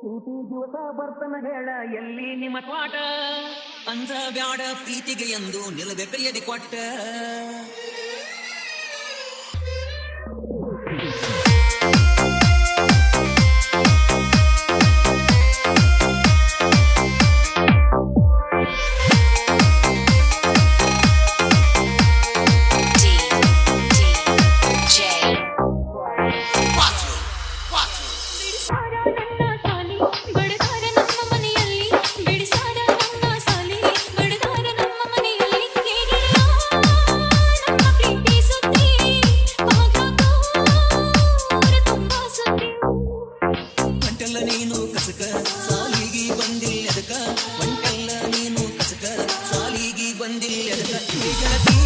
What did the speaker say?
ಸೂಟಿ ದಿವಸ ಬರ್ತನ ಹೇಳ ಎಲ್ಲಿ ನಿಮ್ಮ ತ್ವಾಟ ಅಂದ ಬ್ಯಾಡ ಪ್ರೀತಿಗೆ ಎಂದು ನಿಲ್ಲದೆ ಎದಿ ಕೊಟ್ಟ. ಬಂದಿಲ್ಲದ